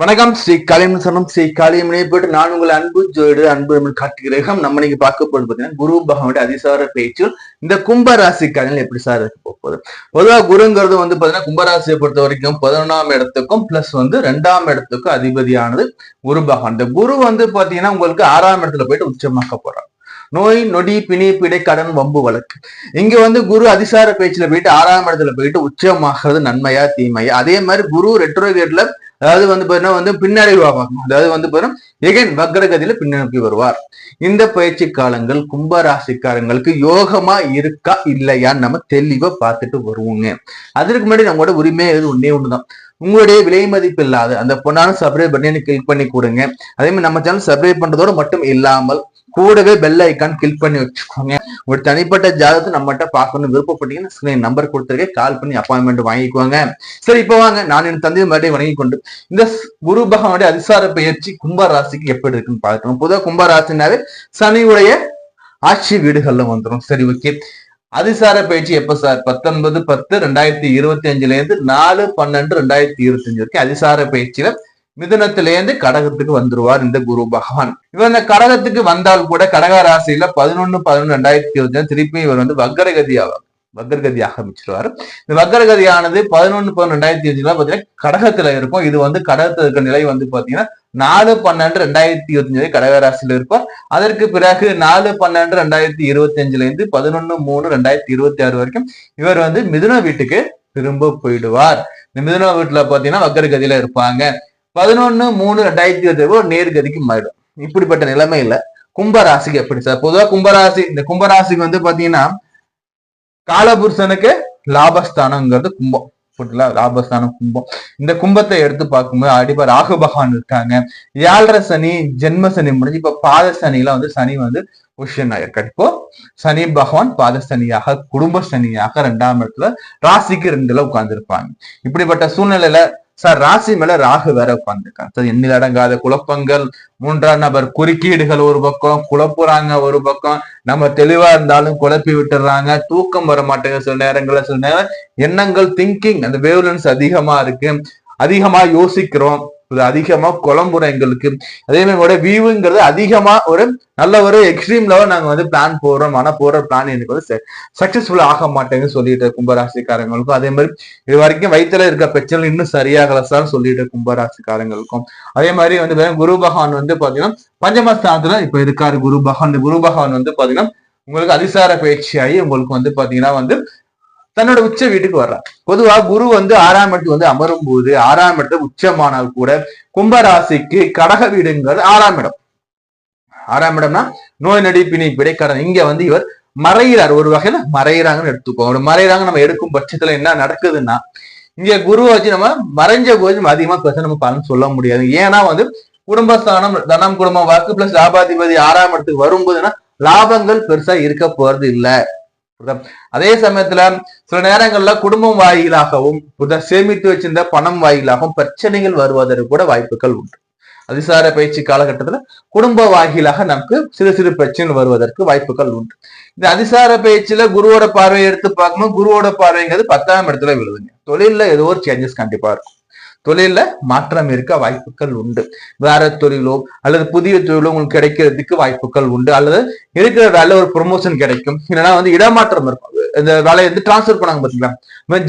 வணக்கம். ஸ்ரீ காளியம்மன் சரணம். ஸ்ரீ காளியம்மனை போட்டு நான் உங்கள் அன்பு ஜோடு அன்பு நம்ம காட்டுகிறேன் நம்ம இன்னைக்கு பார்க்க போது பார்த்தீங்கன்னா குரு பகவானுடைய அதிசார பேச்சு இந்த கும்ப ராசிக்காரங்கள் எப்படி சார் இருக்க போகுது? பொதுவா குருங்கிறது வந்து பாத்தீங்கன்னா கும்பராசியை பொறுத்த வரைக்கும் பதினொன்றாம் இடத்துக்கும் பிளஸ் வந்து ரெண்டாம் இடத்துக்கும் அதிபதியானது குரு பகவான். இந்த குரு வந்து பாத்தீங்கன்னா உங்களுக்கு ஆறாம் இடத்துல போயிட்டு உச்சமாக்க போறாங்க நோய் நொடி பிணி பிடை கடன் வம்பு வழக்கு. இங்க வந்து குரு அதிசார பேச்சுல போயிட்டு ஆறாம் இடத்துல போயிட்டு உச்சமாகிறது நன்மையா தீமையா? அதே மாதிரி குரு ரெட்ரோகேட்ல அதாவது வந்து பாத்தீங்கன்னா வந்து பின்னடைவா அதாவது வந்து பாத்தீங்கன்னா எகன் வக்ரகதியில பின்னோக்கி வருவார். இந்த பயிற்சி காலங்கள் கும்பராசிக்காரங்களுக்கு யோகமா இருக்கா இல்லையான்னு நம்ம தெளிவா பார்த்துட்டு வருவோங்க. அதற்கு முன்னாடி நம்மளோட உரிமை எது ஒன்னே ஒண்ணுதான். உங்களுடைய விலை மதிப்பு இல்லாத அந்த பொண்ணாலும் சப்ஸ்கிரைப் பண்ணி கிளிக் பண்ணி கொடுங்க. அதே மாதிரி நம்ம சேனல் சப்ஸ்கிரைப் பண்றதோட மட்டும் இல்லாமல் கூடவே பெல் ஐக்கான் கிளிக் பண்ணி வச்சுக்கோங்க. ஒரு தனிப்பட்ட ஜாதகத்தை நம்மகிட்ட பார்க்கணும் விருப்பப்பட்டீங்கன்னா ஸ்கிரீன் நம்பர் கொடுத்துருக்கேன். கால் பண்ணி அப்பாயின்மெண்ட் வாங்கிக்குவாங்க சரி இப்போ வாங்க. நான் என் தந்தை மறுபடியும் வணங்கி கொண்டு இந்த குரு பகவானுடைய அதிசார பயிற்சி கும்ப ராசிக்கு எப்படி இருக்குன்னு பார்க்கணும். பொதுவாக கும்ப ராசினாவே சனியுடைய ஆட்சி வீடுகள்ல வந்துடும் சரி ஓகே அதிசார பயிற்சி எப்ப சார்? பத்தொன்பது பத்து ரெண்டாயிரத்தி இருபத்தி அஞ்சுல இருந்து நாலு பன்னெண்டு ரெண்டாயிரத்தி இருபத்தி அஞ்சு வரைக்கும் அதிசார பயிற்சியில மிதுனத்திலேருந்து கடகத்துக்கு வந்துருவார் இந்த குரு பகவான். இவர் இந்த கடகத்துக்கு வந்தால் கூட கடக ராசியில பதினொன்னு பதினொன்று ரெண்டாயிரத்தி இருபத்தி திருப்பி இவர் வந்து வக்கரகதி ஆவார் வக்கரகதி இந்த வக்கரகதியானது பதினொன்னு பதினொன்று ரெண்டாயிரத்தி இருபத்தி பாத்தீங்கன்னா கடகத்துல இருக்கும். இது வந்து கடகத்துல இருக்க நிலை வந்து பாத்தீங்கன்னா நாலு பன்னெண்டு ரெண்டாயிரத்தி இருபத்தி அஞ்சு கடகராசியில இருப்பார். அதற்கு பிறகு நாலு பன்னெண்டு ரெண்டாயிரத்தி இருபத்தி அஞ்சுல இருந்து பதினொன்னு மூணு ரெண்டாயிரத்தி இருபத்தி ஆறு வரைக்கும் இவர் வந்து மிதுன வீட்டுக்கு திரும்ப போயிடுவார். இந்த மிதுன வீட்டுல பாத்தீங்கன்னா வக்கரகதியில இருப்பாங்க. பதினொன்னு மூணு ரெண்டாயிரத்தி இருபத்தி ஒரு நேர்கதிக்கு மாறிடும். இப்படிப்பட்ட நிலைமையில கும்பராசிக்கு எப்படி சார்? பொதுவா கும்பராசி இந்த கும்பராசிக்கு வந்து பாத்தீங்கன்னா காலபுருஷனுக்கு லாபஸ்தானங்கிறது கும்பம். புரியல லாபஸ்தானம் கும்பம். இந்த கும்பத்தை எடுத்து பார்க்கும்போது அடிப்பா ராகு பகவான் இருக்காங்க. ஏழரை சனி ஜென்ம சனி முடிஞ்சு இப்ப பாத சனியில வந்து சனி வந்து உஷன் ஆயிருக்காரு இப்போ சனி பகவான் பாத சனியாக குடும்ப சனியாக ரெண்டாம் இடத்துல ராசிக்கு ரெண்டுல உட்கார்ந்துருப்பாங்க. இப்படிப்பட்ட சூழ்நிலையில சார் ராசி மேல ராகு வேற உட்காந்துருக்கான் சார் எண்ணில் அடங்காத குழப்பங்கள் மூன்றாம் நபர் குறுக்கீடுகள் ஒரு பக்கம் குழப்புறாங்க ஒரு பக்கம் நம்ம தெளிவா இருந்தாலும் குழப்பி விட்டுறாங்க தூக்கம் வர மாட்டேங்குது சில நேரங்கள்ல சில நேரம் எண்ணங்கள் திங்கிங் அந்த வேவ்லன்ஸ் அதிகமா இருக்கு. அதிகமா யோசிக்கிறோம். இது அதிகமா குழம்புறோம் எங்களுக்கு. அதே மாதிரி கூட வியூங்கிறது அதிகமா ஒரு நல்ல ஒரு எக்ஸ்ட்ரீம் லெவல் நாங்க வந்து பிளான் போடுறோம் ஆனா போடுற பிளான் எனக்கு வந்து சக்சஸ்ஃபுல் ஆக மாட்டேங்குன்னு சொல்லிட்டு கும்பராசிக்காரங்களுக்கும் அதே மாதிரி இது வரைக்கும் வயிற்றுல இருக்க பிரச்சனை இன்னும் சரியாகல சார் சொல்லிட்டு கும்பராசிக்காரங்களுக்கும். அதே மாதிரி வந்து குரு பகவான் வந்து பாத்தீங்கன்னா பஞ்சமஸ்தானத்துல இப்ப இருக்காரு குரு பகவான். குரு பகவான் வந்து பாத்தீங்கன்னா உங்களுக்கு அதிசார பயிற்சி ஆகி உங்களுக்கு வந்து பாத்தீங்கன்னா வந்து தன்னோட உச்ச வீட்டுக்கு வர்றார் பொதுவா குரு வந்து ஆறாம் இடத்துக்கு வந்து அமரும் போது ஆறாம் இடத்துல உச்சமானால் கூட கும்பராசிக்கு கடக வீடுங்கிறது ஆறாம் இடம். ஆறாம் இடம்னா நோய் நடி பிணி பிடைக்கடன் இங்க வந்து இவர் மறைகிறார் ஒரு வகையில மறைகிறாங்கன்னு எடுத்துக்கோ ஒரு மறைகிறாங்க நம்ம எடுக்கும் பட்சத்துல என்ன நடக்குதுன்னா இங்க குருவை வச்சு நம்ம மறைஞ்ச போது அதிகமா பேச நம்ம பலன் சொல்ல முடியாது. ஏன்னா வந்து குடும்பஸ்தானம் தனம் குடும்பம் வாக்கு பிளஸ் லாபாதிபதி ஆறாம் இடத்துக்கு வரும்போதுன்னா லாபங்கள் பெருசா இருக்க போறது இல்லை. அதே சமயத்துல சில நேரங்கள்ல குடும்பம் வாயிலாகவும் சேமித்து வச்சிருந்த பணம் வாயிலாகவும் பிரச்சனைகள் வருவதற்கு கூட வாய்ப்புகள் உண்டு. அதிசார பயிற்சி காலகட்டத்துல குடும்ப வாயிலாக நமக்கு சிறு சிறு பிரச்சனைகள் வருவதற்கு வாய்ப்புகள் உண்டு. இந்த அதிசார பயிற்சியில குருவோட பார்வையை எடுத்து பார்க்கும்போது குருவோட பார்வைங்கிறது பத்தாம் இடத்துல விழுதுங்க. தொழில்ல ஏதோ ஒரு சேஞ்சஸ் கண்டிப்பா இருக்கும். தொழில மாற்றம் இருக்க வாய்ப்புகள் உண்டு. வேற தொழிலோ அல்லது புதிய தொழிலோ உங்களுக்கு கிடைக்கிறதுக்கு வாய்ப்புகள் உண்டு. அல்லது இருக்கிற வேலை ஒரு ப்ரொமோஷன் கிடைக்கும். இல்லைன்னா வந்து இடமாற்றம் இருக்கும். இந்த வேலையை வந்து டிரான்ஸ்ஃபர் பண்ணாங்க பாத்தீங்களா?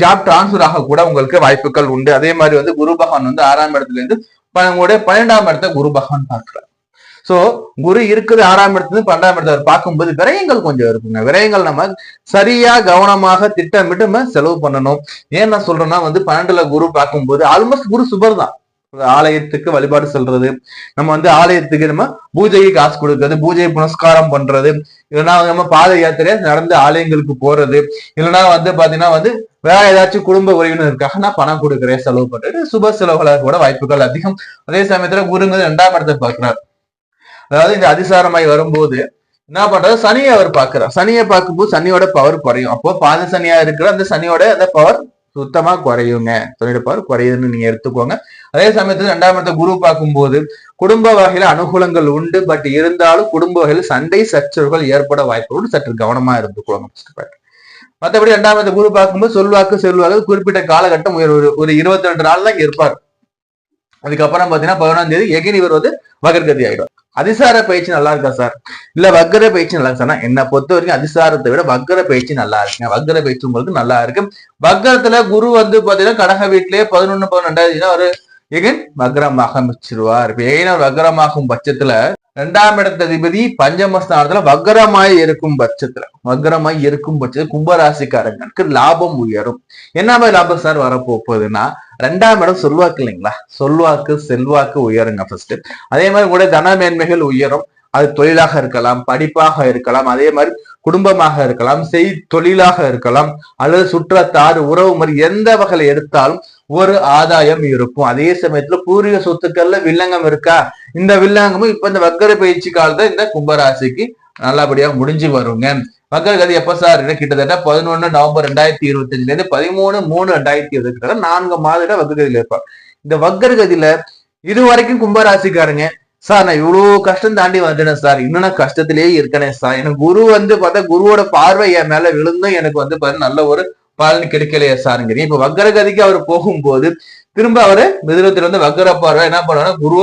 ஜாப் டிரான்ஸ்ஃபர் ஆக கூட உங்களுக்கு வாய்ப்புகள் உண்டு. அதே மாதிரி வந்து குரு பகவான் வந்து ஆறாம் இடத்துல இருந்து உங்களுடைய பன்னெண்டாம் இடத்த குரு பகவான் பார்க்கிறார். சோ குரு இருக்குது ஆறாம் இடத்துல பன்னெண்டாம் இடத்துல பார்க்கும்போது விரயங்கள் கொஞ்சம் இருக்குங்க. விரயங்கள் நம்ம சரியா கவனமாக திட்டமிட்டு நம்ம செலவு பண்ணணும். ஏன் நான் சொல்றேன்னா வந்து பன்னெண்டுல குரு பார்க்கும்போது ஆல்மோஸ்ட் குரு சுபர் தான். ஆலயத்துக்கு வழிபாடு செல்றது. நம்ம வந்து ஆலயத்துக்கு நம்ம பூஜைக்கு காசு கொடுக்கறது பூஜை புனஸ்காரம் பண்றது. இல்லைன்னா நம்ம பாத யாத்திரையா நடந்து ஆலயங்களுக்கு போறது. இல்லைன்னா வந்து பாத்தீங்கன்னா வந்து வேற ஏதாச்சும் குடும்ப உறவினருக்காக நான் பணம் கொடுக்குறேன் செலவு பண்றது சுப செலவுகளாக கூட வாய்ப்புகள் அதிகம். அதே சமயத்துல குருங்கிறது ரெண்டாம் இடத்தை பார்க்கிறார். அதாவது இந்த அதிசாரமாய் வரும்போது என்ன பண்றது? சனியை அவர் பார்க்கிறார். சனியை பார்க்கும்போது சனியோட பவர் குறையும். அப்போ பாத சனியா இருக்கிற அந்த சனியோட அந்த பவர் சுத்தமா குறையுங்க. சனியோட பவர் குறையுதுன்னு நீங்க எடுத்துக்கோங்க. அதே சமயத்துல ரெண்டாம் இடத்த குரு பார்க்கும்போது குடும்ப வகையில அனுகூலங்கள் உண்டு. பட் இருந்தாலும் குடும்ப வகையில் சண்டை சச்சரவுகள் ஏற்பட வாய்ப்புகள் உண்டு. சற்று கவனமா இருந்துக்கோங்க மற்றபடி மத்தபடி ரெண்டாம் குரு பார்க்கும்போது சொல்வாக்கு செல்வாக்கு குறிப்பிட்ட காலகட்டம் ஒரு ஒரு- ஒரு இருபத்தி ரெண்டு நாள் தான் இருப்பார். அதுக்கப்புறம் பாத்தீங்கன்னா பதினொன்றாம் தேதி எகின் இவர் வந்து வகர்கதி ஆயிடும் அதிசார பயிற்சி நல்லா இருக்கா சார்? இல்ல வக்கர பயிற்சி நல்லா சார்? என்ன பொறுத்த வரைக்கும் அதிசாரத்தை விட வக்கர பயிற்சி நல்லா இருக்குங்க வக்கர பயிற்சி உங்களுக்கு நல்லா இருக்கு. வக்கரத்துல குரு வந்து பாத்தீங்கன்னா கடக வீட்டிலேயே பதினொன்னு பதினொன்றாயிரம் ஒரு எகன் வக்ரமாக அமைச்சிருவார். இப்ப எகன் வக்ரமாகும் பட்சத்துல இரண்டாம் இடத்த அதிபதி பஞ்சமஸ்தானத்துல வக்ரமாய் இருக்கும் பட்சத்துல வக்ரமாய் இருக்கும் பட்சத்துல கும்பராசிக்காரங்களுக்கு லாபம் உயரும். என்ன மாதிரி லாபம் சார் வரப்போகுதுன்னா ரெண்டாம் இடம் சொல்வாக்கு இல்லைங்களா? சொல்வாக்கு செல்வாக்கு உயருங்க ஃபர்ஸ்ட் அதே மாதிரி கூட தன மேன்மைகள் உயரும். அது தொழிலாக இருக்கலாம் படிப்பாக இருக்கலாம் அதே மாதிரி குடும்பமாக இருக்கலாம் செய் தொழிலாக இருக்கலாம் அல்லது சுற்றத்தாறு உறவு மாதிரி எந்த வகையில எடுத்தாலும் ஒரு ஆதாயம் இருக்கும். அதே சமயத்துல பூர்வீக சொத்துக்கள்ல வில்லங்கம் இருக்கா? இந்த வில்லங்கமும் இப்ப இந்த வக்கர பயிற்சி காலத்துல இந்த கும்பராசிக்கு நல்லபடியா முடிஞ்சு வருங்க. வக்கர கதி எப்ப சார்? கிட்டத்தட்ட பதினொன்னு நவம்பர் ரெண்டாயிரத்தி இருபத்தி அஞ்சுல இருந்து பதிமூணு மூணு ரெண்டாயிரத்தி இருபத்தி நான்கு மாதம் வக்கர கதியில இருப்பார். இந்த வக்கர கதியில இது வரைக்கும் கும்பராசிக்காரங்க சார் நான் இவ்வளவு கஷ்டம் தாண்டி வந்துட்டேன் சார். இன்னும் நான் கஷ்டத்திலேயே இருக்கனே சார். எனக்கு குரு வந்து பார்த்தா குருவோட பார்வை என் மேல விழுந்தும் எனக்கு வந்து பார்த்தா நல்ல ஒரு பலன் கிடைக்கலையே சாருங்கிறீங்க. இப்ப வக்கரகதிக்கு அவர் போகும்போது திரும்ப அவரு மிதுனத்துல வந்து வக்கர பார்வை என்ன பண்ணுவாங்கன்னா குரு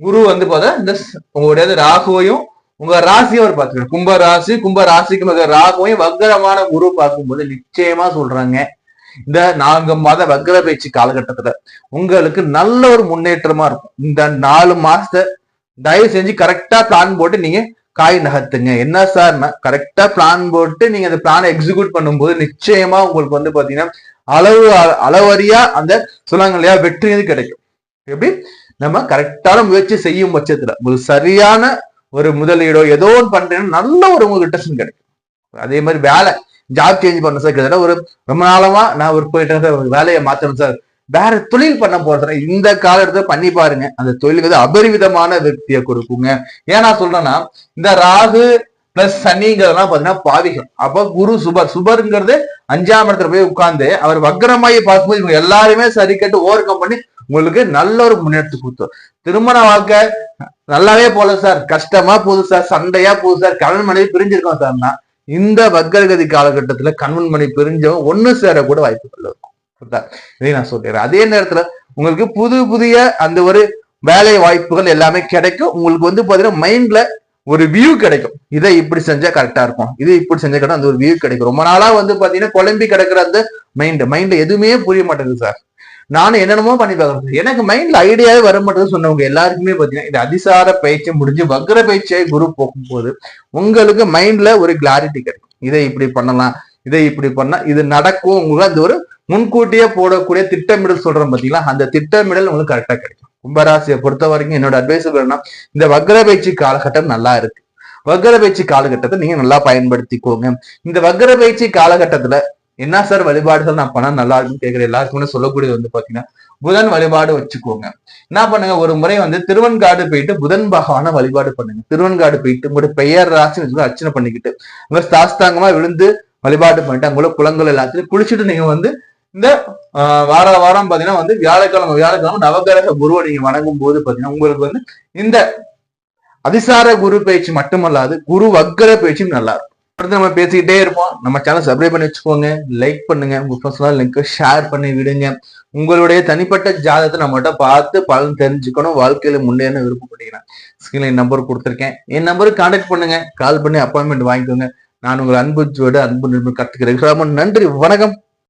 குரு வந்து பார்த்தா இந்த உங்களுடைய ராகுவையும் உங்க ராசியும் அவர் பார்த்துக்கணும் கும்ப ராசி கும்ப ராசிக்கு ராகுவையும் வக்கரமான குரு பார்க்கும்போது நிச்சயமா சொல்றாங்க. இந்த நான்கு மாத வக்கர பயிற்சி காலகட்டத்துல உங்களுக்கு நல்ல ஒரு முன்னேற்றமா இருக்கும். இந்த நாலு மாசத்தை தயவு செஞ்சு கரெக்டா பிளான் போட்டு நீங்க காய் நகர்த்துங்க. என்ன சார்னா கரெக்டா பிளான் போட்டு நீங்க அந்த பிளானை எக்ஸிக்யூட் பண்ணும்போது நிச்சயமா உங்களுக்கு வந்து பாத்தீங்கன்னா அளவு அளவறியா அந்த சொல்லுவாங்க இல்லையா வெற்றி கிடைக்கும். எப்படி? நம்ம கரெக்டான முயற்சி செய்யும் பட்சத்துல. ஒரு சரியான ஒரு முதலீடோ ஏதோ ஒன்று பண்றீங்கன்னா நல்ல ஒரு உங்களுக்கு ரிட்டர்ன் கிடைக்கும். அதே மாதிரி வேலை. ஜாப் சேஞ்ச் பண்ண சார் கிட்டத்தட்ட ஒரு ரொம்ப நாளமா நான் ஒரு போயிட்டு வேலையை மாத்தணும் சார் வேற தொழில் பண்ண போறதுல இந்த காலத்துல பண்ணி பாருங்க. அந்த தொழிலுக்கு வந்து அபரிவிதமான விருத்தியை கொடுக்குங்க. ஏன் நான் சொல்றேன்னா இந்த ராகு பிளஸ் சனிங்கிறதெல்லாம் பாத்தீங்கன்னா பாவிகள். அப்ப குரு சுபர் சுபருங்கிறது அஞ்சாம் இடத்துல போய் உட்கார்ந்து அவர் வக்கரமாயி பார்க்கும்போது இவங்க எல்லாருமே சரி கட்டு ஓவர்கம் பண்ணி உங்களுக்கு நல்ல ஒரு முன்னேற்றத்தை கொடுத்தோம் திருமண வாழ்க்கை நல்லாவே போல சார் கஷ்டமா போகுது சார் சண்டையா போகுது சார் கணவன் மனைவி பிரிஞ்சிருக்கோம் சார்னா இந்த வக்கரகதி காலகட்டத்துல கணவன் மனைவி பிரிஞ்சவங்க ஒன்னு சேர கூட வாய்ப்புகள் இருக்கும். இதை நான் சொல்றேன். அதே நேரத்துல உங்களுக்கு புது புதிய அந்த ஒரு வேலை வாய்ப்புகள் எல்லாமே கிடைக்கும். உங்களுக்கு வந்து பாத்தீங்கன்னா மைண்ட்ல ஒரு வியூ கிடைக்கும். இதை இப்படி செஞ்சா கரெக்டா இருக்கும். இது இப்படி செஞ்சா கரெக்டா அந்த ஒரு வியூ கிடைக்கும். ரொம்ப நாளா வந்து பாத்தீங்கன்னா குழம்பி கிடக்குற அந்த மைண்ட் மைண்ட்ல எதுவுமே புரிய மாட்டேங்குது சார் நானும் என்னென்னமோ பண்ணி பார்க்கறது எனக்கு மைண்ட்ல ஐடியாவே வர மாட்டேங்குது சொன்னவங்க எல்லாருக்குமே பாத்தீங்கன்னா இந்த அதிசார பயிற்சி முடிஞ்சு வக்ர பயிற்சியை குரு போகும்போது உங்களுக்கு மைண்ட்ல ஒரு கிளாரிட்டி கிடைக்கும். இதை இப்படி பண்ணலாம் இதை இப்படி பண்ணா இது நடக்கும். உங்களுக்கு அந்த ஒரு முன்கூட்டியே போடக்கூடிய திட்டமிடல் சொல்றோம் பாத்தீங்களா? அந்த திட்டமிடல் உங்களுக்கு கரெக்டா கிடைக்கும். கும்பராசியை பொறுத்த வரைக்கும் என்னோட அட்வைஸ் என்னன்னா இந்த வக்ர பயிற்சி காலகட்டம் நல்லா இருக்கு. வக்ர பயிற்சி காலகட்டத்தை நீங்க நல்லா பயன்படுத்திக்கோங்க. இந்த வக்ர பயிற்சி காலகட்டத்துல என்ன சார் வழிபாடுகள் நான் பண்ண நல்லா இருக்குன்னு கேட்கிற எல்லாருக்குமே சொல்லக்கூடியது வந்து பாத்தீங்கன்னா புதன் வழிபாடு வச்சுக்கோங்க. என்ன பண்ணுங்க? ஒரு முறை வந்து திருவன்காடு போயிட்டு புதன் பகவான வழிபாடு பண்ணுங்க. திருவன்காடு போயிட்டு உங்களுடைய பெயர் ராசி அர்ச்சனை பண்ணிக்கிட்டு உங்க சாஸ்தாங்கமா விழுந்து வழிபாடு பண்ணிட்டு அங்குள்ள குளங்கள் எல்லாத்தையும் குளிச்சுட்டு நீங்க வந்து இந்த வார வாரம் பாத்தீங்கன்னா வந்து வியாழக்கிழமை வியாழக்கிழமை நவகிரக குருவை நீங்க வணங்கும் போது பாத்தீங்கன்னா உங்களுக்கு வந்து இந்த அதிசார குரு பயிற்சி மட்டுமல்லாது குரு வக்கர பயிற்சியும் நல்லா இருக்கும் அடுத்து நம்ம பேசிக்கிட்டே இருப்போம். நம்ம சேனல் சப்ஸ்கிரைப் பண்ணி வச்சுக்கோங்க. லைக் பண்ணுங்க. உங்க பர்சனல் லிங்க் ஷேர் பண்ணி விடுங்க. உங்களுடைய தனிப்பட்ட ஜாதகத்தை நம்மகிட்ட பார்த்து பலன் தெரிஞ்சுக்கணும். வாழ்க்கையில முன்னேற விருப்பப்பட்டீங்கன்னா ஸ்கிரீன்ல நம்பர் கொடுத்துருக்கேன். என் நம்பருக்கு கான்டாக்ட் பண்ணுங்க. கால் பண்ணி அப்பாயின்மெண்ட் வாங்கிக்கோங்க. நான் உங்கள் அன்பு ஜோடு அன்பு நிர்மல் கத்துக்கிறேன். நன்றி. வணக்கம்.